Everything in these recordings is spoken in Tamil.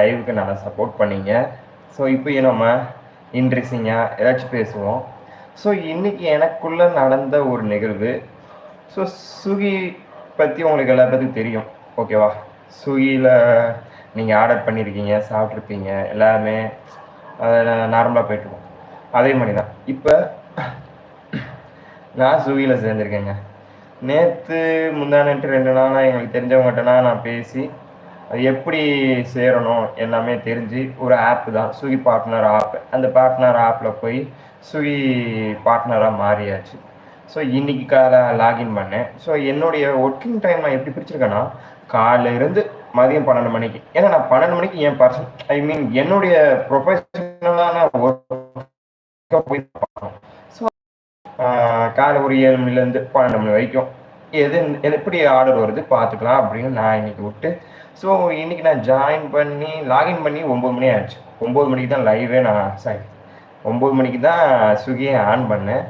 லைவுக்கு நல்லா சப்போர்ட் பண்ணீங்க. ஸோ இப்போ நம்ம இன்ட்ரெஸ்டிங்காக ஏதாச்சும் பேசுவோம். ஸோ இன்றைக்கி எனக்குள்ளே நடந்த ஒரு நிகழ்வு. ஸோ ஸ்விகி பற்றி உங்களுக்கு எல்லா பேத்துக்கும் தெரியும் ஓகேவா ஸ்விக்கியில் நீங்கள் ஆர்டர் பண்ணியிருக்கீங்க சாப்பிட்ருப்பீங்க எல்லாமே நார்மலாக போயிட்டுருக்கோம். அதே மாதிரி தான் இப்போ நான் ஸ்விக்கியில் சேர்ந்துருக்கேங்க. நேற்று முந்தானட்டு ரெண்டு நாளாக எங்களுக்கு தெரிஞ்சவங்ககிட்டனா நான் பேசி எப்படி சேரணும் எல்லாமே தெரிஞ்சு ஒரு ஆப்பு தான். ஸ்விகி பார்ட்னர் ஆப் அந்த பார்ட்னர் ஆப்பில் போய் ஸ்விகி பார்ட்னராக மாறியாச்சு. ஸோ இன்றைக்கி காலை லாகின் பண்ணேன். ஸோ என்னுடைய ஒர்க்கிங் டைம் நான் எப்படி பிரிச்சிருக்கேன்னா காலைல இருந்து மதியம் பன்னெண்டு மணிக்கு. ஏன்னா நான் பன்னெண்டு மணிக்கு என் பர்சன் ஐ மீன் என்னுடைய ப்ரொஃபஷனலான ஒர்க் போய் பார்க்கணும். ஸோ காலை ஒரு ஏழு மணிலேருந்து பன்னெண்டு மணி வரைக்கும். எது எப்படி ஆர்டர் வருது பார்த்துக்கலாம் அப்படின்னு நான் இன்னைக்கு விட்டு ஸோ இன்னைக்கு நான் ஜாயின் பண்ணி லாகின் பண்ணி ஒம்பது மணி ஆச்சு. ஒம்பது மணிக்கு தான் லைவே நான் சாரி ஒம்பது மணிக்கு தான் ஸ்விக்கியை ஆன் பண்ணேன்.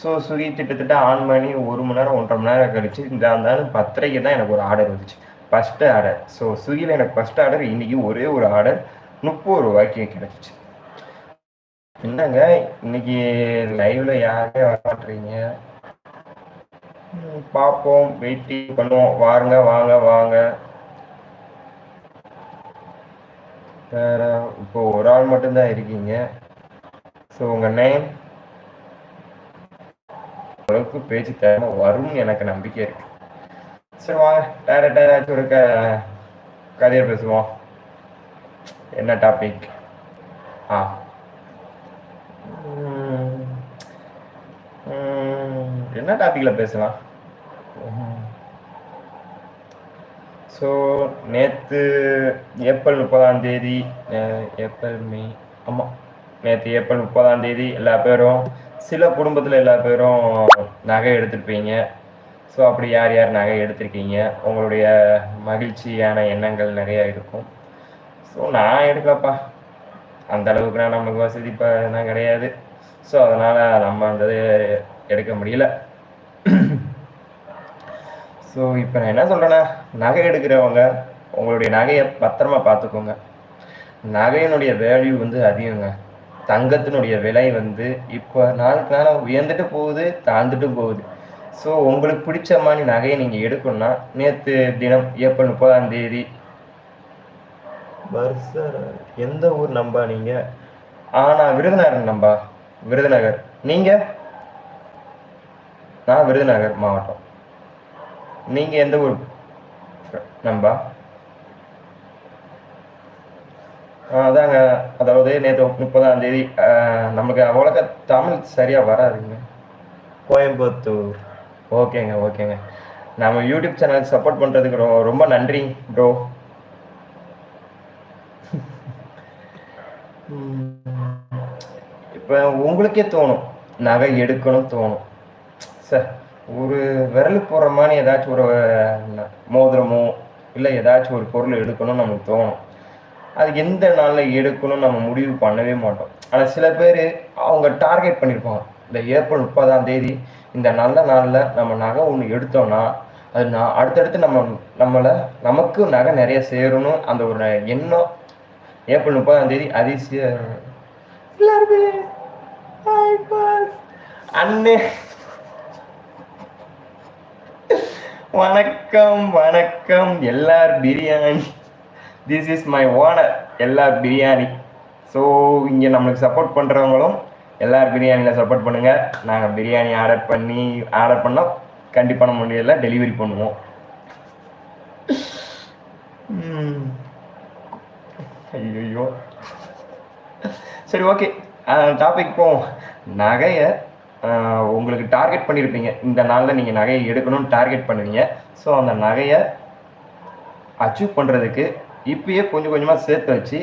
ஸோ ஸ்விக்கி திட்டத்தட்ட ஆன் பண்ணி ஒரு மணி நேரம் ஒன்றரை மணி நேரம் கழிச்சு இந்த இருந்தாலும் பத்தரைக்கு தான் எனக்கு ஒரு ஆர்டர் வந்துச்சு. ஃபஸ்ட்டு ஆர்டர் ஸோ ஸ்விக்கியில் எனக்கு ஃபஸ்ட் ஆர்டர் இன்றைக்கி ஒரே ஒரு ஆர்டர் முப்பது ரூபாய்க்கு கிடச்சிச்சு. என்னங்க இன்னைக்கு லைவ்ல யாரே வரமாட்டீங்க பார்ப்போம் வெயிட்டிங் பண்ணுவோம். வாருங்க வாங்க வாங்க. வேற இப்போ ஒரு ஆள் மட்டும்தான் இருக்கீங்க. ஸோ உங்கள் நேம் அளவுக்கு பேச்சு தேவை வரும் எனக்கு நம்பிக்கை இருக்கு. சரி வாங்க டேரக்டாக ஏதாச்சும் ஒரு க கதையை பேசுவோம். என்ன டாபிக் ஆ. என்ன டாப்பிக்கில் பேசலாம்? ஸோ நேற்று ஏப்ரல் முப்பதாம் தேதி ஏப்ரல் மே ஆமாம் நேற்று ஏப்ரல் முப்பதாம் தேதி எல்லா பேரும் சில குடும்பத்தில் எல்லா பேரும் நகை எடுத்திருப்பீங்க. ஸோ அப்படி யார் யார் நகை எடுத்திருக்கீங்க? உங்களுடைய மகிழ்ச்சியான எண்ணங்கள் நிறையா இருக்கும். ஸோ நான் எடுக்கலப்பா. அந்த அளவுக்கு நான் நமக்கு வசதி இப்போ கிடையாது. ஸோ அதனால் நம்ம அந்த எடுக்க முடியல. ஸோ இப்போ நான் என்ன சொல்கிறேன்னா நகை எடுக்கிறவங்க உங்களுடைய நகையை பத்திரமா பார்த்துக்கோங்க நகையினுடைய வேல்யூ வந்து அதிகங்க. தங்கத்தினுடைய விலை வந்து இப்போ நாளுக்கு நாளாக உயர்ந்துட்டு போகுது தாழ்ந்துட்டு போகுது. ஸோ உங்களுக்கு பிடிச்ச மாதிரி நகையை நீங்கள் எடுக்கணும்னா நேற்று தினம் ஏப்ரல் முப்பதாம் தேதி வருஷ எந்த ஊர் நம்பா நீங்கள் ஆனால் விருதுநகர் நம்பா. விருதுநகர். நீங்கள் நான் விருதுநகர் மாவட்டம். நீங்கள் எந்த ஊர்? நம்பா அதாங்க. அதாவது நேற்று முப்பதாம் தேதி நமக்கு அவ்வளோக்கா தமிழ் சரியாக வராதுங்க. கோயம்புத்தூர். ஓகேங்க ஓகேங்க. நம்ம யூடியூப் சேனலுக்கு சப்போர்ட் பண்ணுறதுக்கு ரொம்ப நன்றி ப்ரோ. இப்போ உங்களுக்கே தோணும். நகை எடுக்கணும் தோணும். சார் ஒரு விரலுக்கு போடுற மாதிரி ஏதாச்சும் ஒரு மோதிரமோ இல்லை ஏதாச்சும் ஒரு பொருள் எடுக்கணும்னு நமக்கு தோணும். அது எந்த நாளில் எடுக்கணும்னு நம்ம முடிவு பண்ணவே மாட்டோம். ஆனால் சில பேர் அவங்க டார்கெட் பண்ணியிருப்பாங்க இந்த ஏப்ரல் முப்பதாம் தேதி இந்த நல்ல நாளில் நம்ம நகை ஒன்று எடுத்தோம்னா அது நான் அடுத்தடுத்து நம்ம நம்மளை நமக்கு நகை நிறைய சேரணும் அந்த ஒரு எண்ணம். ஏப்ரல் முப்பதாம் தேதி அதிசய எல்லாருமே அண்ணே. வணக்கம் வணக்கம். எல்லார் biryani. This is my owner எல்லார் பிரியாணி. ஸோ இங்கே நம்மளுக்கு சப்போர்ட் பண்ணுறவங்களும் எல்லார் பிரியாணியில் சப்போர்ட் பண்ணுங்கள் நாங்கள் பிரியாணி ஆர்டர் பண்ணி ஆர்டர் பண்ணால் கண்டிப்பாக முடியல டெலிவரி பண்ணுவோம். ஐயோ சரி ஓகே டாபிக் போவோம். நகையை உங்களுக்கு டார்கெட் பண்ணியிருப்பீங்க இந்த நாளில் நீங்கள் நகையை எடுக்கணும்னு டார்கெட் பண்ணுவீங்க ஸோ அந்த நகையை அச்சீவ் பண்ணுறதுக்கு இப்பயே கொஞ்சம் கொஞ்சமாக சேர்த்து வச்சு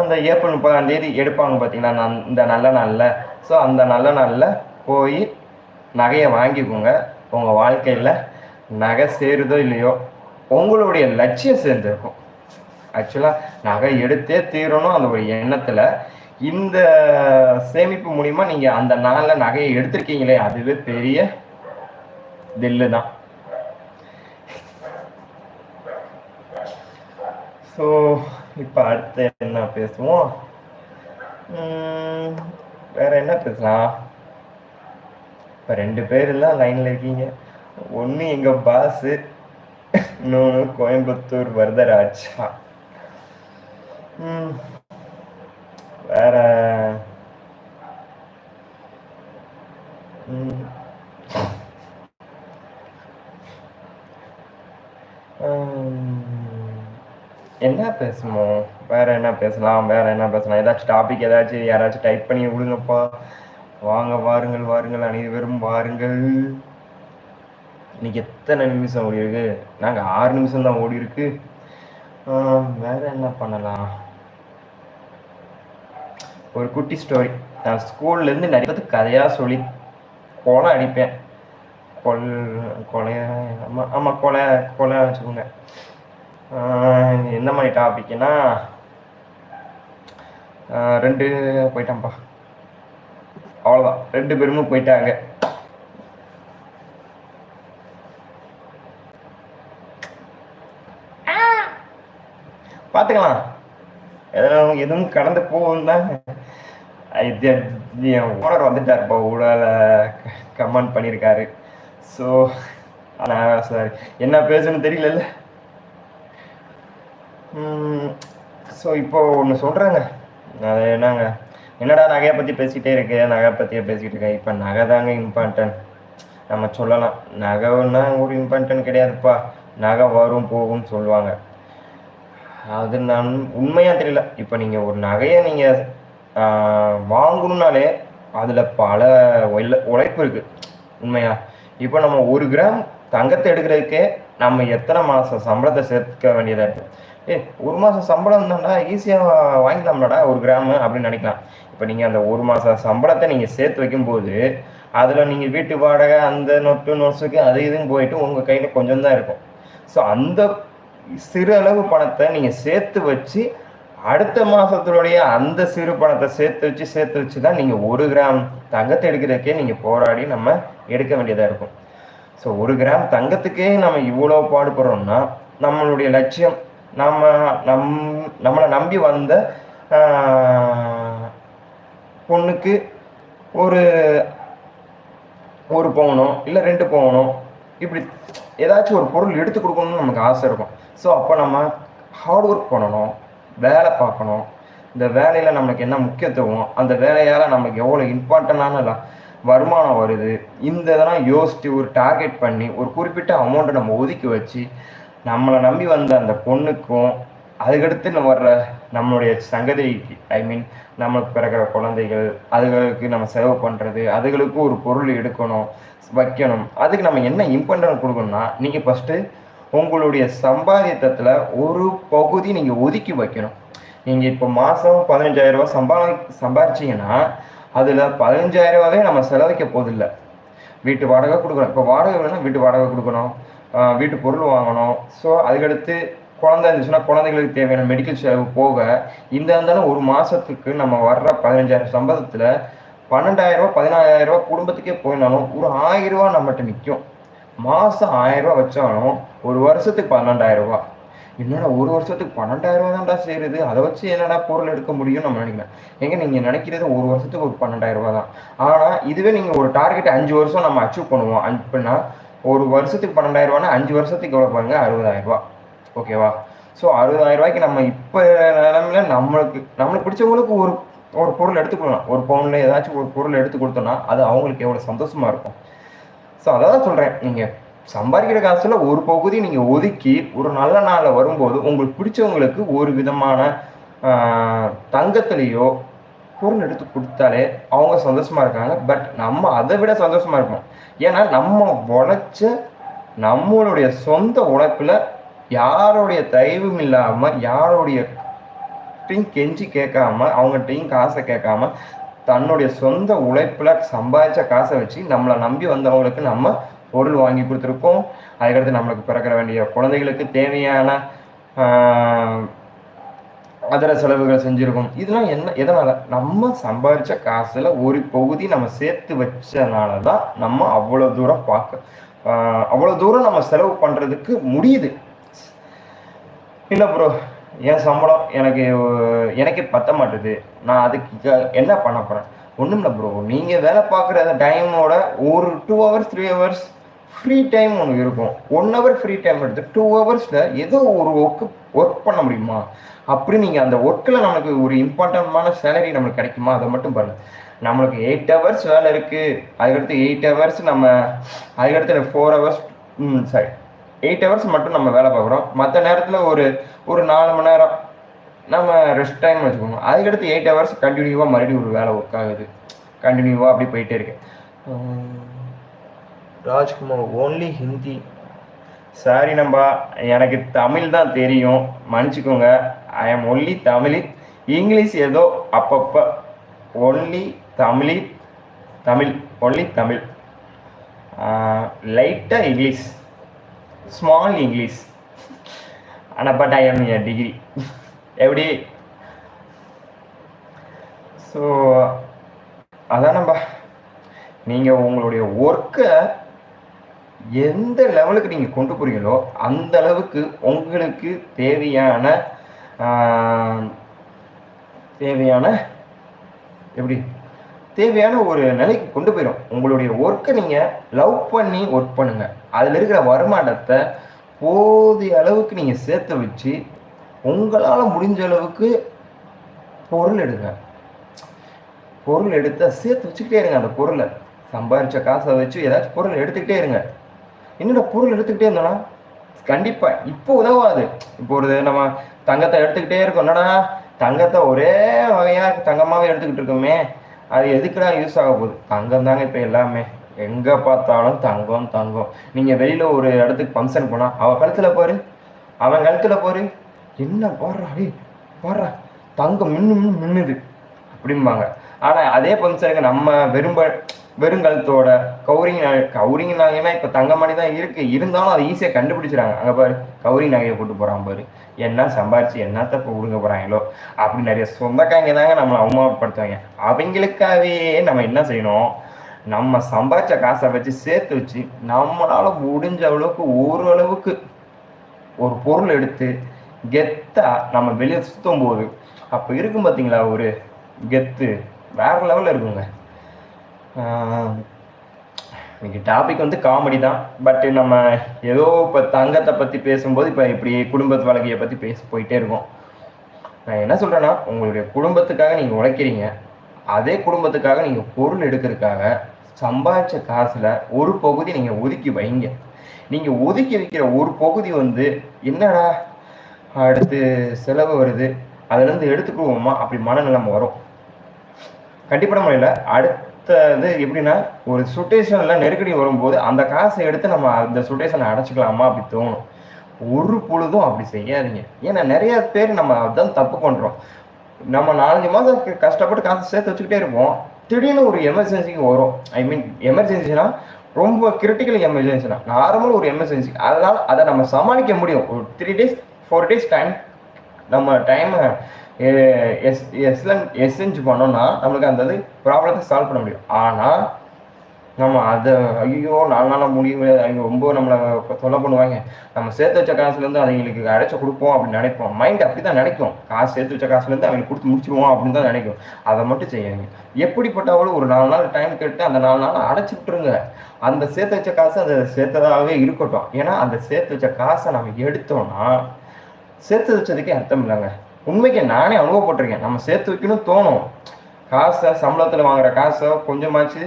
அந்த ஏப்ரல் முப்பதாம் தேதி எடுப்பாங்க பார்த்தீங்கன்னா இந்த நல்ல நாளில். ஸோ அந்த நல்ல நாளில் போய் நகையை வாங்கிக்கோங்க. உங்கள் வாழ்க்கையில் நகை சேருதோ இல்லையோ உங்களுடைய லட்சியம் சேர்ந்துருக்கும். ஆக்சுவலாக நகை எடுத்தே தீரணும். அந்த ஒரு எண்ணத்தில் இந்த சேமிப்பு மூலிமா நீங்கள் அந்த நாளில் நகையை எடுத்திருக்கீங்களே அதுவே பெரிய தில்லு தான். ஸோ இப்போ அடுத்து என்ன பேசுவோம்? வேற என்ன பேசலாம்? இப்போ ரெண்டு பேர் எல்லாம் லைனில் இருக்கீங்க. ஒன்று எங்கள் பாஸு இன்னொன்று கோயம்புத்தூர் வரதராஜா. வேற என்ன பேசணும்? வேற என்ன பேசலாம்? வேற என்ன பேசலாம்? ஏதாச்சும் டாபிக் ஏதாச்சும் யாராச்சும் டைப் பண்ணி விடுங்கப்பா. வாங்க வாருங்கள் வாருங்கள். அனைவரும் வாருங்கள். இன்னைக்கு எத்தனை நிமிஷம் ஓடி இருக்கு நாங்கள் ஆறு நிமிஷம் தான் ஓடி இருக்கு வேற என்ன பண்ணலாம்? ஒரு குட்டி ஸ்டோரி நான் ஸ்கூல்லேருந்து நிறைய பேருக்கு கதையாக சொல்லி கொலை அடிப்பேன். கொல் கொலைய ஆமாம் ஆமாம் கொலை கொலை வச்சுக்கோங்க. என்ன மாதிரி டாபிக்னா ரெண்டு போயிட்டான்ப்பா. அவ்வளோதான் ரெண்டு பேரும் போயிட்டாங்க. பார்த்துக்கலாம். எதனாலும் எதுவும் கடந்து போகும் தான் ஓனர் வந்துட்டாருப்பா ஊடால கமெண்ட் பண்ணியிருக்காரு. ஸோ நான் சாரி என்ன பேசுன்னு தெரியல ஸோ இப்போ ஒன்று சொல்கிறேங்க அது என்னங்க? என்னடா நகையை பற்றி பேசிகிட்டே இருக்கேன் நகை பற்றியே பேசிக்கிட்டு இருக்கேன் இப்போ நகை தாங்க இம்பார்ட்டன் நம்ம சொல்லலாம். நகைன்னா ஒரு இம்பார்ட்டன் கிடையாதுப்பா. நகை வரும் போகும்னு சொல்லுவாங்க. அது நான் உண்மையாக தெரியல. இப்போ நீங்கள் ஒரு நகையை நீங்கள் வாங்கணுன்னாலே அதில் பல உழைப்பு இருக்குது உண்மையா? இப்போ நம்ம ஒரு கிராம் தங்கத்தை எடுக்கிறதுக்கே நம்ம எத்தனை மாதம் சம்பளத்தை சேர்த்துக்க வேண்டியதாக இருக்குது ஏ ஒரு மாதம் சம்பளம் தான்டா ஈஸியாக வாங்கிக்கலாம்லடா ஒரு கிராமு அப்படின்னு நினைக்கலாம். இப்போ நீங்கள் அந்த ஒரு மாதம் சம்பளத்தை நீங்கள் சேர்த்து வைக்கும்போது அதில் நீங்கள் வீட்டு வாடகை அந்த நொட்டு நொசுக்கு அது இதுன்னு போயிட்டு உங்கள் கையில் கொஞ்சம் தான் இருக்கும். ஸோ அந்த சிறு அளவு பணத்தை நீங்கள் சேர்த்து வச்சு அடுத்த மாதத்துடைய அந்த சிறு பணத்தை சேர்த்து வச்சு சேர்த்து வச்சு தான் நீங்கள் ஒரு கிராம் தங்கத்தை எடுக்கிறதுக்கே நீங்கள் போராடி நம்ம எடுக்க வேண்டியதாக இருக்கும். ஸோ ஒரு கிராம் தங்கத்துக்கே நம்ம இவ்வளோ பாடுபடுறோம்னா நம்மளுடைய லட்சியம் நம்ம நம் நம்மளை நம்பி வந்த பொண்ணுக்கு ஒரு ஒரு பவுனோ இல்லை ரெண்டு பவுனோ இப்படி ஏதாச்சும் ஒரு பொருள் எடுத்து கொடுக்கணும்னு நமக்கு ஆசை இருக்கும். ஸோ அப்போ நம்ம ஹார்ட் ஒர்க் பண்ணணும். வேலை பார்க்கணும். இந்த வேலையில் நம்மளுக்கு என்ன முக்கியத்துவம்? அந்த வேலையால் நமக்கு எவ்வளோ இம்பார்ட்டண்டான வருமானம் வருது? இந்த இதெல்லாம் யோசித்து ஒரு டார்கெட் பண்ணி ஒரு குறிப்பிட்ட அமௌண்ட்டை நம்ம ஒதுக்கி வச்சு நம்மளை நம்பி வந்த அந்த பொண்ணுக்கும் அதுக்கடுத்து வர்ற நம்மளுடைய சங்கதிக்கு ஐ மீன் நம்மளுக்கு பிறக்கிற குழந்தைகள் அதுகளுக்கு நம்ம செலவு பண்ணுறது அதுகளுக்கு ஒரு பொருள் எடுக்கணும் வைக்கணும். அதுக்கு நம்ம என்ன இம்பார்ட்டன்ட் கொடுக்கணும்னா நீங்கள் ஃபஸ்ட்டு உங்களுடைய சம்பாதித்தத்தில் ஒரு பகுதி நீங்கள் ஒதுக்கி வைக்கணும். நீங்கள் இப்போ மாதம் பதினஞ்சாயிரரூபா சம்பாதி சம்பாரிச்சிங்கன்னா அதில் பதினஞ்சாயிரரூபாவே நம்ம செலவிக்க போதில்லை. வீட்டு வாடகை கொடுக்கணும். இப்போ வாடகை வேணும்னா வீட்டு வாடகை கொடுக்கணும். வீட்டு பொருள் வாங்கணும். ஸோ அதுக்கடுத்து குழந்தை இருந்துச்சுன்னா குழந்தைகளுக்கு தேவையான மெடிக்கல் செலவு போக இந்த இருந்தாலும் ஒரு மாதத்துக்கு நம்ம வர்ற பதினஞ்சாயிரம் சம்பளத்தில் பன்னெண்டாயிரரூபா ரூபா ரூபா குடும்பத்துக்கே போயினாலும் ஒரு ஆயிரம் ரூபா நம்மகிட்ட நிற்கும் மாதம் ஆயிரம் ரூபா வச்சாலும் ஒரு வருஷத்துக்கு பன்னெண்டாயிரம் ரூபா என்னடா ஒரு வருஷத்துக்கு பன்னெண்டாயிரம் ரூபா தான்டா சேருது? அதை வச்சு என்னடா பொருள் எடுக்க முடியும் நம்ம நினைக்கிறேன் எங்க நீங்கள் நினைக்கிறது ஒரு வருஷத்துக்கு ஒரு பன்னெண்டாயிரம் ரூபா தான். ஆனால் இதுவே நீங்கள் ஒரு டார்கெட் அஞ்சு வருஷம் நம்ம அச்சீவ் பண்ணுவோம். அப்படின்னா ஒரு வருஷத்துக்கு பன்னெண்டாயிரம் ரூபானா அஞ்சு வருஷத்துக்கு எவ்வளோ பாருங்க? அறுபதாயிரம் ரூபா ஓகேவா ஸோ அறுபதாயிரம் ரூபாய்க்கு நம்ம இப்போ நிலமையில நம்மளுக்கு நம்மளுக்கு பிடிச்சவங்களுக்கு ஒரு ஒரு பொருள் எடுத்துக்கொள்ளலாம். ஒரு பவுனில் ஏதாச்சும் ஒரு பொருள் எடுத்து கொடுத்தோன்னா அது அவங்களுக்கு எவ்வளோ சந்தோஷமாக இருக்கும். ஸோ அதை தான் சொல்கிறேன் நீங்கள் சம்பாதிக்கிற காசுல ஒரு பகுதி நீங்கள் ஒதுக்கி ஒரு நல்ல நாளில் வரும்போது உங்களுக்கு பிடிச்சவங்களுக்கு ஒரு விதமான தங்கத்திலேயோ பொருள் எடுத்து கொடுத்தாலே அவங்க சந்தோஷமா இருக்காங்க. பட் நம்ம அதை விட சந்தோஷமா இருப்போம். ஏன்னா நம்ம உழைச்ச நம்மளுடைய சொந்த உழைப்புல யாருடைய தயவும் இல்லாம யாருடைய கெஞ்சி கேட்காம அவங்ககிட்டையும் காசை கேட்காம தன்னுடைய சொந்த உழைப்புல சம்பாதிச்ச காசை வச்சு நம்மளை நம்பி வந்தவங்களுக்கு நம்ம பொருள் வாங்கி கொடுத்துருக்கோம். அதுக்கடுத்து நம்மளுக்கு பிறக்கிற வேண்டிய குழந்தைகளுக்கு தேவையான அதர செலவுகளை செஞ்சுருக்கோம். இதெல்லாம் என்ன எதனால்? நம்ம சம்பாதிச்ச காசில் ஒரு பகுதி நம்ம சேர்த்து வச்சனால தான் நம்ம அவ்வளோ தூரம் பார்க்க அவ்வளோ தூரம் நம்ம செலவு பண்ணுறதுக்கு முடியுது. இல்லை ப்ரோ என் சம்பளம் எனக்கு எனக்கே பத்த மாட்டுது. நான் அதுக்கு என்ன பண்ண போகிறேன் ஒன்றும் இல்லை ப்ரோ நீங்கள் வேலை பார்க்குற அந்த டைமோட ஒரு two hours three hours free time ஒன்று இருக்கும். ஒன் ஹவர் ஃப்ரீ டைம் எடுத்து டூ ஹவர்ஸில் ஏதோ ஒரு ஒர்க்கு ஒர்க் பண்ண முடியுமா? அப்படி நீங்கள் அந்த ஒர்க்கில் நமக்கு ஒரு இம்பார்ட்டன்டான சேலரி நம்மளுக்கு கிடைக்குமா? அதை மட்டும் பாருங்க. நம்மளுக்கு எயிட் ஹவர்ஸ் வேலை இருக்குது அதுக்கடுத்து எயிட் ஹவர்ஸ் நம்ம அதுக்கடுத்து ஃபோர் ஹவர்ஸ் ம் சாரி எயிட் ஹவர்ஸ் மட்டும் நம்ம வேலை பார்க்குறோம். மற்ற நேரத்தில் ஒரு ஒரு நாலு மணி நேரம் நம்ம ரெஸ்ட் டைம் வச்சுக்கோங்க. அதுக்கடுத்து எயிட் ஹவர்ஸ் கண்டினியூவாக மறுபடியும் ஒரு வேலை ஒர்க் ஆகுது. கண்டினியூவாக அப்படி போயிட்டே இருக்கு. ராஜ்குமார் ஓன்லி ஹிந்தி. சாரி நம்பா எனக்கு தமிழ் தான் தெரியும். மன்னிச்சுக்கோங்க. I am only Tamil English ஏதோ அப்பப்போ. ஒன்லி தமிழ் தமிழ். ஒன்லி தமிழ் லைட்டாக இங்கிலீஷ். ஸ்மால் இங்கிலீஷ் ஆனால் பட் ஐ எம் டிகிரி எப்படி? ஸோ அதான் நீங்கள் உங்களுடைய ஒர்க்கை எந்த லெவலுக்கு நீங்கள் கொண்டு போகிறீங்களோ அந்த அளவுக்கு உங்களுக்கு தேவையான தேவையான எப்படி? தேவையான ஒரு நிலைக்கு கொண்டு போயிடும் உங்களுடைய ஒர்க்கை நீங்கள் லவ் பண்ணி ஒர்க் பண்ணுங்க. அதில் இருக்கிற வருமானத்தை போதிய அளவுக்கு நீங்கள் சேர்த்து வச்சு உங்களால் முடிஞ்ச அளவுக்கு பொருள் எடுங்க. பொருள் எடுத்து சேர்த்து வச்சுக்கிட்டே இருங்க அந்த பொருளை. சம்பாரிச்ச காசை வச்சு ஏதாச்சும் பொருள் எடுத்துக்கிட்டே இருங்க. என்னடா பொருள் எடுத்துக்கிட்டே இருந்தோன்னா கண்டிப்பா இப்போ உதவாது. இப்போ ஒரு நம்ம தங்கத்தை எடுத்துக்கிட்டே இருக்கோம். என்னடா? தங்கத்தை ஒரே வகையா தங்கமாகவே எடுத்துக்கிட்டு இருக்கோமே. அது எதுக்குடா யூஸ் ஆக போகுது? தங்கம் தாங்க இப்போ எல்லாமே. எங்கே பார்த்தாலும் தங்கம் தங்கம். நீங்கள் வெளியில் ஒரு இடத்துக்கு ஃபங்க்ஷன் போனால் அவன் கழுத்தில் போரு. அவன் கழுத்தில் போரு. என்ன போடுறா? ஏய் போடுறா. தங்கம் மின்னு மின்னு மின்னுது. அப்படிம்பாங்க. ஆனால் அதே ஃபங்க்ஷனுக்கு நம்ம வெறும்ப வெறுங்கழுத்தோட கௌரிங் நகை கௌரிங் நகைனா இப்போ தங்க மாதிரி தான் இருக்கு. இருந்தாலும் அதை ஈஸியாக கண்டுபிடிச்சிறாங்க அங்கே பாரு கௌரி நகையை போட்டு போகிறான் பாரு. என்ன சம்பாரிச்சு என்னத்த இப்போ கொடுக்க போகிறாங்களோ அப்படி நிறைய சொந்தக்காரங்க தாங்க நம்மளை அவமானப்படுத்துவாங்க. அவங்களுக்காகவே நம்ம என்ன செய்யணும்? நம்ம சம்பாரிச்ச காசை வச்சு சேர்த்து வச்சு நம்மளால முடிஞ்ச அளவுக்கு ஓரளவுக்கு ஒரு பொருள் எடுத்து கெத்தா நம்ம வெளியே சுத்தும் போது அப்போ இருக்கும் பார்த்தீங்களா ஒரு கெத்து? வேற லெவலில் இருக்குங்க. இன்னைக்கு டாபிக் வந்து காமெடி தான். பட் நம்ம ஏதோ இப்போ தங்கத்தை பற்றி பேசும்போது இப்போ இப்படி குடும்பத்து வாழ்க்கையை பற்றி பேசி போயிட்டே இருக்கோம். நான் என்ன சொல்கிறேன்னா உங்களுடைய குடும்பத்துக்காக நீங்கள் உழைக்கிறீங்க. அதே குடும்பத்துக்காக நீங்கள் பொருள் எடுக்கிறதுக்காக சம்பாதிச்ச காசில் ஒரு பகுதி நீங்கள் ஒதுக்கி வைங்க. நீங்கள் ஒதுக்கி வைக்கிற ஒரு பகுதி வந்து என்னடா அடுத்து செலவு வருது? அதுலேருந்து எடுத்துக்குவோமா? அப்படி மனநிலைமை வரும். கண்டிப்பான முறையில் வந்து எப்படின்னா ஒரு சுட்டேஷனில் நெருக்கடி வரும்போது அந்த காசை எடுத்து நம்ம அந்த சுட்டேஷனை அடைச்சிக்கலாமா அப்படி தோணும். ஒரு பொழுதும் அப்படி செய்யாதீங்க. ஏன்னா நிறைய பேர் நம்ம அதான் தப்பு பண்ணுறோம் நம்ம நாலஞ்சு மாதம் கஷ்டப்பட்டு காசு சேர்த்து வச்சுக்கிட்டே இருப்போம். திடீர்னு ஒரு எமர்ஜென்சிக்கு வரும். ஐ மீன் எமர்ஜென்சினா ரொம்ப கிரிட்டிக்கல் எமர்ஜென்சினா நார்மல் ஒரு எமர்ஜென்சி அதனால அதை நம்ம சமாளிக்க முடியும். ஒரு three days four days time நம்ம டைமை எஸ் எஸ்லன் எஸ்என்ஜி பண்ணோம்னா நம்மளுக்கு அந்த இது ப்ராப்ளத்தை சால்வ் பண்ண முடியும். ஆனால் நம்ம அதை ஐயோ நாலு நாளாக முடியவே அவங்க ரொம்ப நம்மளை தொல்லை பண்ணுவாங்க. நம்ம சேர்த்து வச்ச காசுலேருந்து அவங்களுக்கு அடைச்சி கொடுப்போம் அப்படின்னு நினைப்போம். மைண்ட் அப்படி தான் நினைக்கும். காசு சேர்த்து வச்ச காசுலேருந்து அவங்களுக்கு கொடுத்து முடிச்சிடுவோம் அப்படின்னு தான் நினைக்கும். அதை மட்டும் செய்யாதீங்க. எப்படிப்பட்டவளும் ஒரு நாலு நாள் டைம் கேட்டு அந்த நாலு நாள் அடைச்சி விட்டுருங்க. அந்த சேர்த்து வச்ச காசு அதை சேர்த்ததாகவே இருக்கட்டும். ஏன்னா அந்த சேர்த்து வச்ச காசை நம்ம எடுத்தோம்னா சேர்த்து வச்சதுக்கே அர்த்தம் இல்லைங்க. உண்மைக்கு நானே அனுபவப்பட்டிருக்கேன். நம்ம சேர்த்து வைக்கணும் தோணும். காசை சம்பளத்தில் வாங்குற காசை கொஞ்சமாச்சு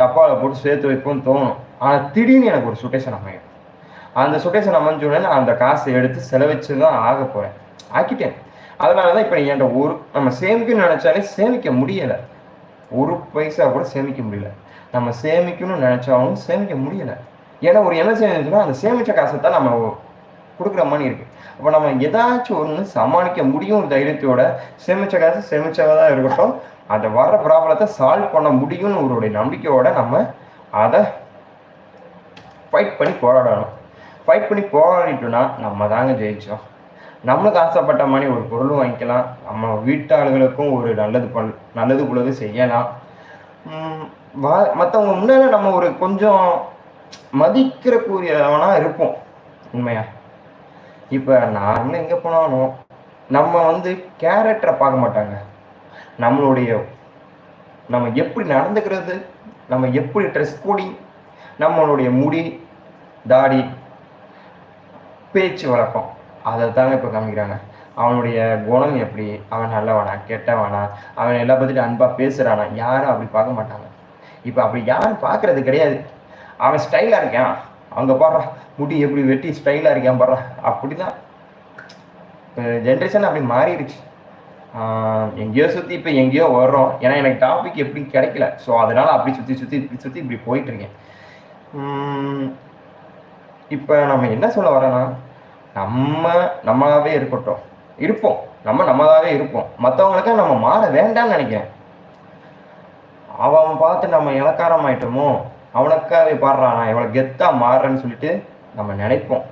டப்பாவில் போட்டு சேர்த்து வைப்போம்னு தோணும். ஆனால் திடீர்னு எனக்கு ஒரு சுட்டேஷன் அமையும். அந்த சுட்டேஷன் அமைஞ்ச உடனே நான் அந்த காசை எடுத்து செலவிச்சு தான் ஆக போகிறேன் ஆக்கிட்டேன். அதனால தான் இப்போ என்கிட்ட ஒரு நம்ம சேமிக்கணும்னு நினச்சாலே சேமிக்க முடியலை. ஒரு பைசா கூட சேமிக்க முடியல. நம்ம சேமிக்கணும்னு நினச்சாலும் சேமிக்க முடியலை. ஏன்னா ஒரு என்ன சேமிச்சுன்னா அந்த சேமித்த காசை தான் நம்ம கொடுக்குற மாதிரி இருக்குது அப்போ நம்ம ஏதாச்சும் ஒன்று சமாளிக்க முடியும் ஒரு தைரியத்தோட சேமிச்ச காசு சேமிச்சதாக தான் இருக்கட்டும் அந்த வர்ற ப்ராப்ளத்தை சால்வ் பண்ண முடியும்னு ஒரு நம்பிக்கையோட நம்ம அதை ஃபைட் பண்ணி போராடணும். ஃபைட் பண்ணி போராடிட்டோம்னா நம்ம தாங்க ஜெயிச்சோம். நம்மளுக்கு ஆசைப்பட்ட மாதிரி ஒரு பொருளும் வாங்கிக்கலாம். நம்ம வீட்டாளர்களுக்கும் ஒரு நல்லது பண் நல்லது உள்ளது செய்யலாம். வா மற்றவங்க முன்னால் நம்ம ஒரு கொஞ்சம் மதிக்கிறக்கூடியவனாக இருப்போம். உண்மையாக இப்போ நார்மலாக எங்கே போனாலும் நம்ம வந்து கேரக்டரை பார்க்க மாட்டாங்க. நம்மளுடைய நம்ம எப்படி நடந்துக்கிறது நம்ம எப்படி ட்ரெஸ் கோடிங் நம்மளுடைய முடி தாடி பேச்சு வழக்கம் அதை தாங்க இப்போ காமிக்கிறாங்க. அவனுடைய குணம் எப்படி? அவன் நல்லவனா கெட்டவனா? அவன் எல்லா பற்றியும் அன்பாக பேசுகிறானா யாரும் அப்படி பார்க்க மாட்டாங்க. இப்போ அப்படி யாரும் பார்க்கறது கிடையாது. அவன் ஸ்டைலாக இருக்கான். அங்கே பாடுறா முடி எப்படி வெட்டி ஸ்டைலாக இருக்கேன் பாடுறா அப்படி தான் இப்போ ஜென்ரேஷன் அப்படி மாறிடுச்சு. எங்கேயோ சுற்றி இப்போ எங்கேயோ வர்றோம். ஏன்னா எனக்கு டாபிக் எப்படி கிடைக்கல. ஸோ அதனால் அப்படி சுற்றி சுற்றி இப்படி சுற்றி இப்படி போயிட்டுருக்கேன் இப்போ நம்ம என்ன சொல்ல வரேன்னா நம்ம நம்மளாகவே இருக்கட்டும். இருப்போம். நம்ம நம்மளாகவே இருப்போம். மற்றவங்களுக்கு நம்ம மாற வேண்டாம்னு நினைக்கிறேன். அவன் பார்த்து நம்ம இலக்காரம் ஆயிட்டோமோ அவனுக்காவே பாடுறான் நான் எவ்வளோ கெத்தாக மாறுறேன்னு சொல்லிட்டு நம்ம நினைப்போம்.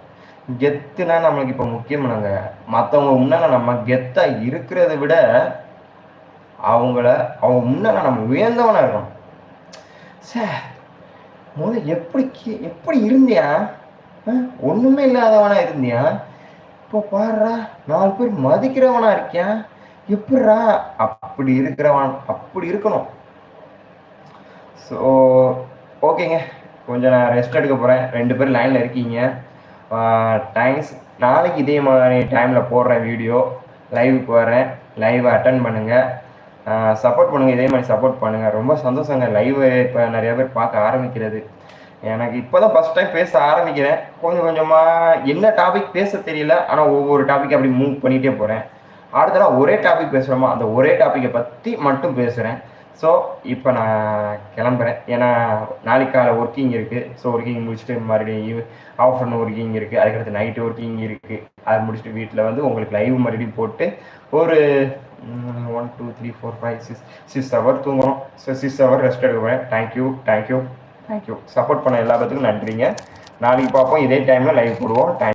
கெத்துனா நம்மளுக்கு இப்போ முக்கியமானங்க மற்றவங்க முன்னால் நம்ம கெத்தாக இருக்கிறத விட அவங்கள அவங்க முன்னால் நம்ம உயர்ந்தவனா இருக்கணும் சார் முத எப்படி எப்படி இருந்தியா? ஒன்றுமே ஒண்ணுமே இல்லாதவனா இருந்தியா? இப்போ பாடுறா நாலு பேர் மதிக்கிறவனா இருக்கியா? எப்படிடா? அப்படி இருக்கிறவன் அப்படி இருக்கணும். ஸோ ஓகேங்க. கொஞ்சம் நான் ரெஸ்ட் எடுக்க போகிறேன் ரெண்டு பேரும் லைனில் இருக்கீங்க. தேங்க்ஸ் நாளைக்கு இதே மாதிரி டைமில் போடுறேன் வீடியோ லைவுக்கு வரேன். லைவை அட்டன் பண்ணுங்கள் சப்போர்ட் பண்ணுங்கள் இதே மாதிரி சப்போர்ட் பண்ணுங்கள் ரொம்ப சந்தோஷங்க. லைவ் இப்போ நிறைய பேர் பார்க்க ஆரம்பிக்கிறது. எனக்கு இப்போ தான் ஃபஸ்ட் டைம் பேச ஆரம்பிக்கிறேன். கொஞ்சம் கொஞ்சமாக என்ன டாபிக் பேச தெரியல. ஆனால் ஒவ்வொரு டாபிக் அப்படி மூவ் பண்ணிகிட்டே போகிறேன் அடுத்ததாக ஒரே டாபிக் பேசுகிறோமா அந்த ஒரே டாப்பிக்கை பற்றி மட்டும் பேசுகிறேன் ஸோ இப்போ நான் கிளம்புறேன். ஏன்னா நாளைக்கு காலை ஒர்க்கிங் இருக்குது ஸோ ஒர்க்கிங் முடிச்சுட்டு மறுபடியும் ஆஃப்டர்நூன் ஒர்க்கிங் இருக்குது அதுக்கடுத்து நைட்டு ஒர்க்கிங் இருக்குது அதை முடிச்சுட்டு வீட்டில் வந்து உங்களுக்கு லைவ் மறுபடியும் போட்டு ஒரு one two three four five six six hour தூங்குறோம் ஸோ சிக்ஸ் ஹவர் ரெஸ்ட் எடுக்க போகிறேன் தேங்க்யூ தேங்க்யூ தேங்க்யூ சப்போர்ட் பண்ண எல்லா பேத்துக்கும் நன்றிங்க. நாளைக்கு பார்ப்போம். இதே டைமில் லைவ் போடுவோம். தேங்க்